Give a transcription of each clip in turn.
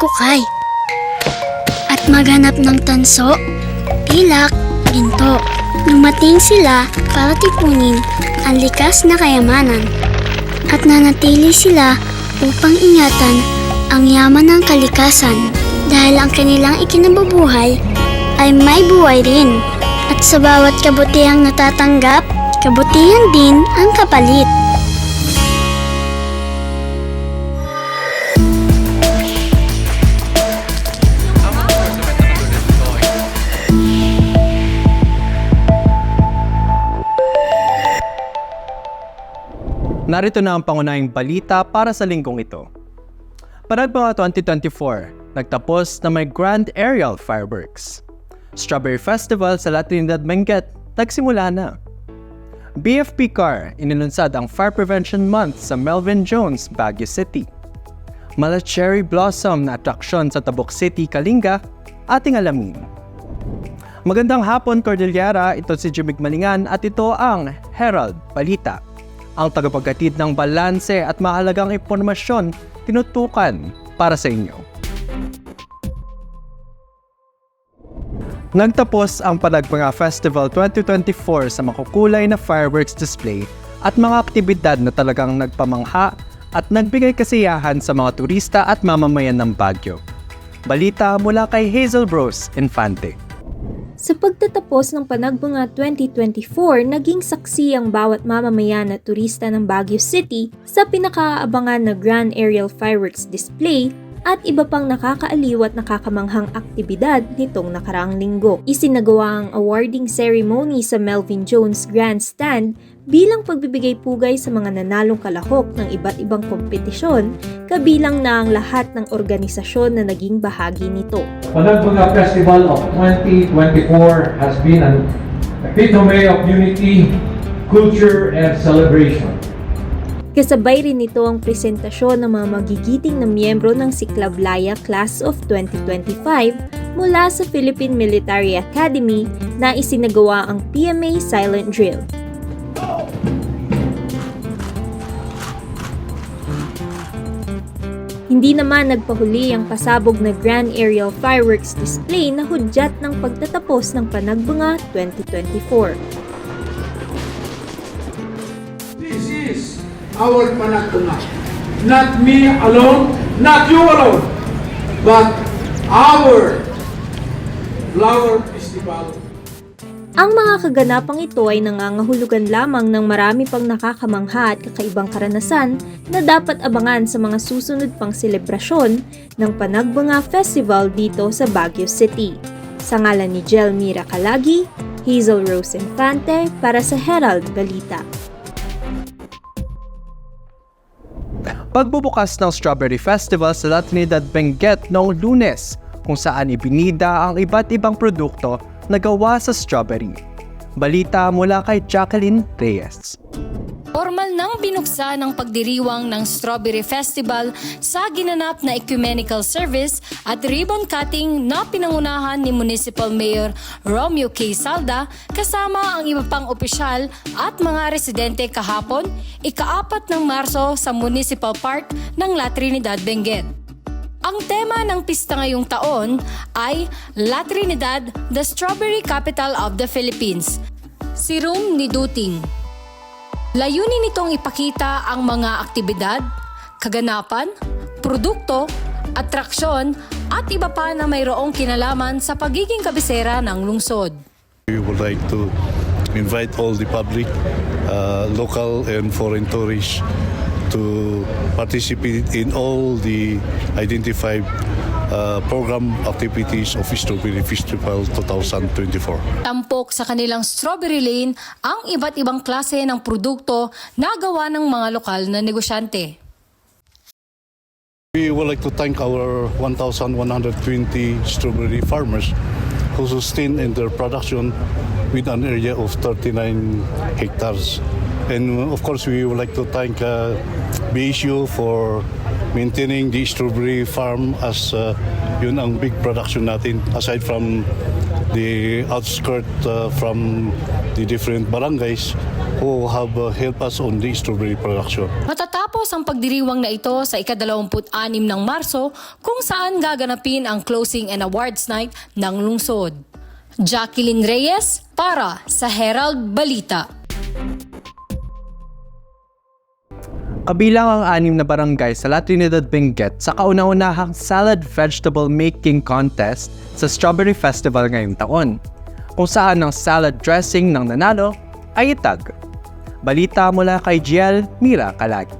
Magukay at maghanap ng tanso, pilak, ginto. Dumating sila para tipunin ang likas na kayamanan at nanatili sila upang ingatan ang yaman ng kalikasan dahil ang kanilang ikinabubuhay ay may buhay rin at sa bawat kabutihang natatanggap, kabutihan din ang kapalit. Narito na ang pangunahing balita para sa linggong ito. Panagpanga 2024, nagtapos na may Grand Aerial Fireworks. Strawberry Festival sa La Trinidad Benguet, nagsimula na. BFP Car, inilunsad ang Fire Prevention Month sa Melvin Jones, Baguio City. Mala Cherry Blossom na atraksyon sa Tabuk City, Kalinga, ating alamin. Magandang hapon, Cordillera. Ito si Jimmy Malingan at ito ang Herald Balita. Ang tagapagkatid ng balanse at mahalagang impormasyon tinutukan para sa inyo. Nagtapos ang Panagpanga Festival 2024 sa makukulay na fireworks display at mga aktibidad na talagang nagpamangha at nagbigay kasiyahan sa mga turista at mamamayan ng Baguio. Balita mula kay Hazel Bros Infante. Sa pagtatapos ng Panagbanga 2024, naging saksi ang bawat mamamayan at turista ng Baguio City sa pinakaabangan na Grand Aerial Fireworks Display at iba pang nakakaaliw at nakakamanghang aktibidad nitong nakaraang linggo. Isinagawa ang awarding ceremony sa Melvin Jones Grandstand bilang pagbibigay pugay sa mga nanalong kalahok ng iba't ibang kompetisyon, kabilang na ang lahat ng organisasyon na naging bahagi nito. Panagbaga Festival of 2024 has been an epitome of unity, culture, and celebration. Kasabay rin nito ang presentasyon ng mga magigiting na miyembro ng Siklablaya Class of 2025 mula sa Philippine Military Academy na isinagawa ang PMA Silent Drill. Hindi naman nagpahuli ang pasabog na Grand Aerial Fireworks Display na hudyat ng pagtatapos ng Panagbanga 2024. This is our Panagtunga. Not me alone, not you alone, but our flower festival. Ang mga kaganapang ito ay nangangahulugan lamang ng marami pang nakakamangha at kakaibang karanasan na dapat abangan sa mga susunod pang selebrasyon ng Panagbanga Festival dito sa Baguio City. Sa ngalan ni Jelmira Kalagi, Hazel Rose Infante para sa Herald Balita. Pagbubukas ng Strawberry Festival sa La Trinidad Benguet noong lunes kung saan ibinida ang iba't ibang produkto na gawa sa strawberry. Balita mula kay Jacqueline Reyes. Formal nang binuksan ang pagdiriwang ng Strawberry Festival sa ginanap na ecumenical service at ribbon cutting na pinangunahan ni Municipal Mayor Romeo K. Salda kasama ang iba pang opisyal at mga residente kahapon, ikaapat ng Marso sa Municipal Park ng La Trinidad, Benguet. Ang tema ng pista ngayong taon ay La Trinidad, the Strawberry Capital of the Philippines. Si Rum ni Duting. Layunin nitong ipakita ang mga aktibidad, kaganapan, produkto, atraksyon at iba pa na mayroong kinalaman sa pagiging kabisera ng lungsod. We would like to invite all the public, uh, local and foreign tourists to participate in all the identified uh, program activities of Strawberry Festival 2024. Tampok sa kanilang strawberry lane ang iba't ibang klase ng produkto na gawa ng mga lokal na negosyante. We would like to thank our 1,120 strawberry farmers who sustain in their production with an area of 39 hectares. And uh, of course, we would like to thank uh, BSU for maintaining the strawberry farm as uh, yun ang big production natin aside from the outskirt uh, from the different barangays who have uh, helped us on the strawberry production. Matatapos ang pagdiriwang na ito sa ikadalawamput-anim ng Marso kung saan gaganapin ang closing and awards night ng lungsod. Jacqueline Reyes para sa Herald Balita. Kabilang ang anim na barangay sa La Trinidad Benguet sa kauna-unahang salad vegetable making contest sa Strawberry Festival ngayong taon, kung saan ang salad dressing ng nanalo ay itag. Balita mula kay Giel Mira Kalagi.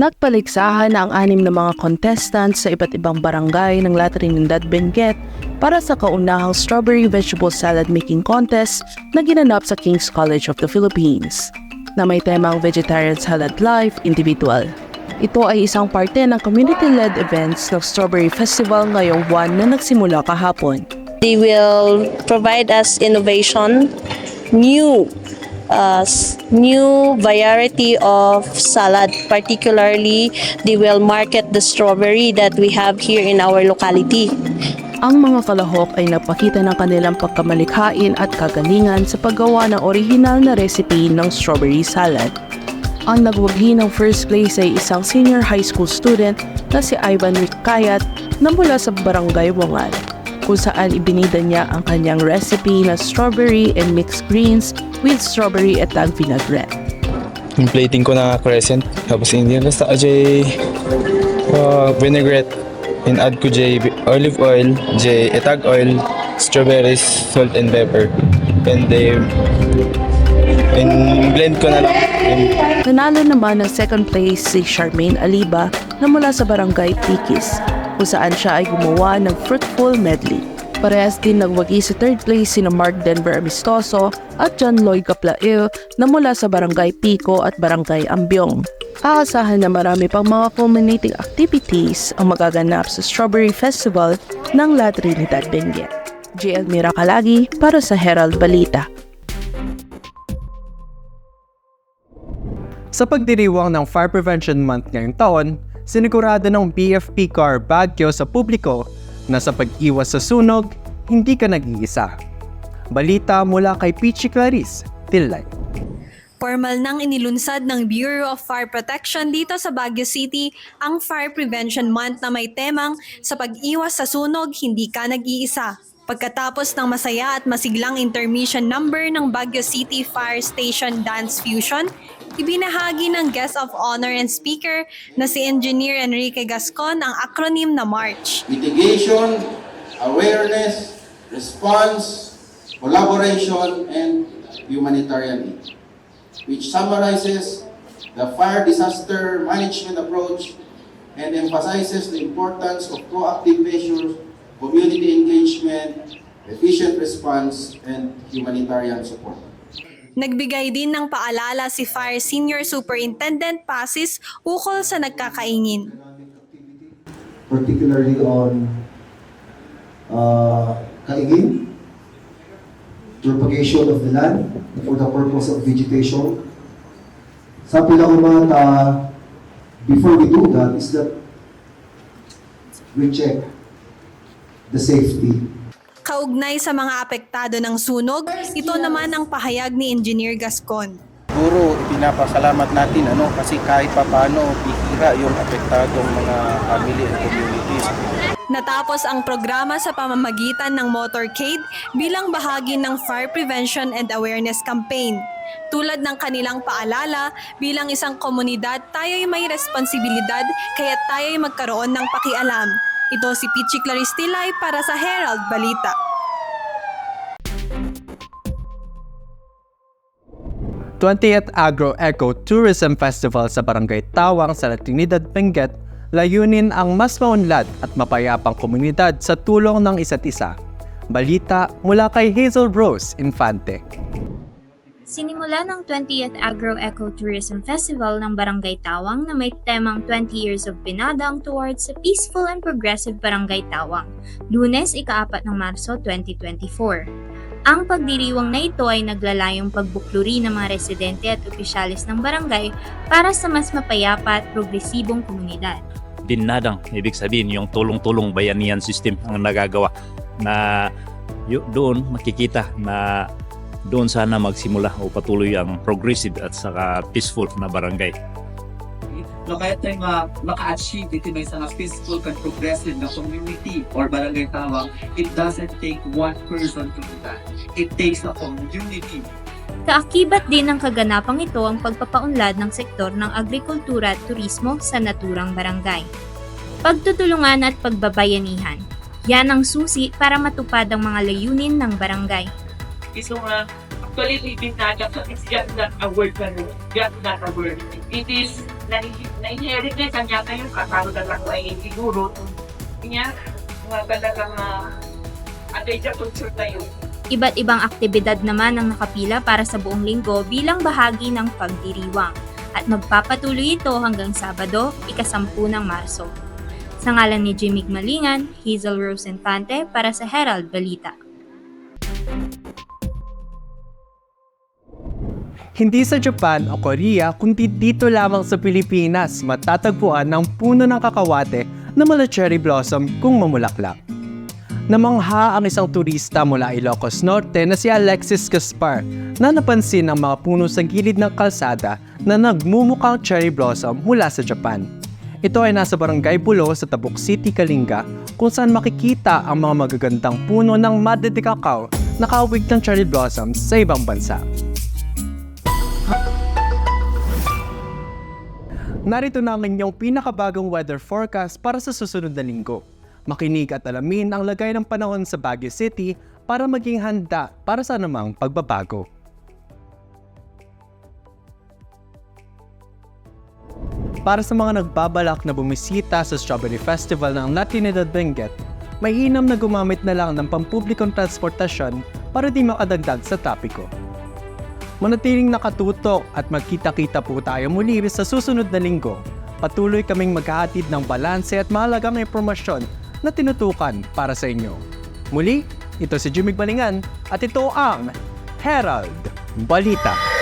Nagpaligsahan na ang anim na mga contestants sa iba't ibang barangay ng La Trinidad Benguet para sa kaunahang Strawberry Vegetable Salad Making Contest na ginanap sa King's College of the Philippines na may temang Vegetarian Salad Life Individual. Ito ay isang parte ng community-led events ng Strawberry Festival ngayong buwan na nagsimula kahapon. They will provide us innovation, new uh, new variety of salad. Particularly, they will market the strawberry that we have here in our locality. Ang mga kalahok ay nagpakita ng kanilang pagkamalikhain at kagalingan sa paggawa ng orihinal na recipe ng strawberry salad. Ang nagwagi ng first place ay isang senior high school student na si Ivan Ricayat na mula sa Barangay Wangan, kung saan ibinida niya ang kanyang recipe na strawberry and mixed greens with strawberry at tag vinaigrette. Yung plating ko na crescent. Tapos hindi basta ajay uh, vinaigrette. And add ko jay olive oil, jay etag oil, strawberries, salt and pepper. And then and blend ko na lang. Nanalo naman ng second place si Charmaine Aliba na mula sa barangay Tikis, kung saan siya ay gumawa ng fruitful medley. Parehas din nagwagi sa third place sina Mark Denver Amistoso at John Lloyd Kaplail na mula sa barangay Pico at barangay Ambyong. Aasahan na marami pang mga culminating activities ang magaganap sa Strawberry Festival ng La Trinidad Benguet. JL Mira Kalagi para sa Herald Balita. Sa pagdiriwang ng Fire Prevention Month ngayong taon, sinigurado ng BFP Car Baguio sa publiko na sa pag-iwas sa sunog, hindi ka nag-iisa. Balita mula kay Peachy Clarice, Tilay. Formal nang inilunsad ng Bureau of Fire Protection dito sa Baguio City ang Fire Prevention Month na may temang sa pag-iwas sa sunog, hindi ka nag-iisa. Pagkatapos ng masaya at masiglang intermission number ng Baguio City Fire Station Dance Fusion, ibinahagi ng guest of honor and speaker na si Engineer Enrique Gascon ang acronym na MARCH. mitigation, awareness, response, collaboration, and humanitarian aid, which summarizes the fire disaster management approach and emphasizes the importance of proactive measures, community engagement, efficient response, and humanitarian support. Nagbigay din ng paalala si Fire Senior Superintendent Pasis ukol sa nagkakaingin. particularly on uh, kaingin, propagation of the land for the purpose of vegetation. Sa pinakamata, before we do that, is that we check the safety Kaugnay sa mga apektado ng sunog, ito naman ang pahayag ni Engineer Gascon. Siguro, pinapasalamat natin ano, kasi kahit papano, bihira yung apektadong mga family and communities. Natapos ang programa sa pamamagitan ng motorcade bilang bahagi ng Fire Prevention and Awareness Campaign. Tulad ng kanilang paalala, bilang isang komunidad, tayo'y may responsibilidad kaya tayo'y magkaroon ng pakialam. Ito si Pichi Claristilay para sa Herald Balita. 20th Agro Eco Tourism Festival sa Barangay Tawang sa Trinidad, Benguet, layunin ang mas maunlad at mapayapang komunidad sa tulong ng isa't isa. Balita mula kay Hazel Rose Infante. Sinimula ng 20th Agro Eco Tourism Festival ng Barangay Tawang na may temang 20 Years of Binadang towards a Peaceful and Progressive Barangay Tawang, lunes ika-4 ng Marso 2024. Ang pagdiriwang na ito ay naglalayong pagbukluri ng mga residente at opisyalis ng barangay para sa mas mapayapa at progresibong komunidad. Binadang, ibig sabihin yung tulong-tulong bayanihan system ang nagagawa na doon makikita na doon sana magsimula o patuloy ang progressive at saka peaceful na barangay. no kaya tayo ma maka-achieve ito may isang peaceful and progressive na community or barangay tawag, it doesn't take one person to do that. It takes a community Kaakibat din ng kaganapang ito ang pagpapaunlad ng sektor ng agrikultura at turismo sa naturang barangay. Pagtutulungan at pagbabayanihan. Yan ang susi para matupad ang mga layunin ng barangay. So, uh, actually, living natin, so it's just not a word pa rin. Just not a word. It is, na- na-inherit na kanya kayo, kakaro na lang ay siguro. Kanya, mga talagang uh, adagya culture tayo. Iba't ibang aktibidad naman ang nakapila para sa buong linggo bilang bahagi ng pagdiriwang at magpapatuloy ito hanggang Sabado, ikasampu ng Marso. Sa ngalan ni Jimmy Malingan, Hazel Rose Infante para sa Herald Balita. Hindi sa Japan o Korea, kundi dito lamang sa Pilipinas matatagpuan ng puno ng kakawate na mala cherry blossom kung mamulaklak. Namangha ang isang turista mula Ilocos Norte na si Alexis Gaspar na napansin ang mga puno sa gilid ng kalsada na nagmumukhang cherry blossom mula sa Japan. Ito ay nasa Barangay Bulo sa Tabuk City, Kalinga kung saan makikita ang mga magagandang puno ng Madre de Cacao na kaawig ng cherry blossoms sa ibang bansa. Narito na ang inyong pinakabagong weather forecast para sa susunod na linggo. Makinig at alamin ang lagay ng panahon sa Baguio City para maging handa para sa anumang pagbabago. Para sa mga nagbabalak na bumisita sa Strawberry Festival ng La Trinidad Benguet, mainam na gumamit na lang ng pampublikong transportasyon para di makadagdag sa trapiko. Manatiling nakatutok at magkita-kita po tayo muli sa susunod na linggo. Patuloy kaming maghahatid ng balanse at mahalagang impormasyon na tinutukan para sa inyo. Muli, ito si Jimmy Balingan at ito ang Herald Balita.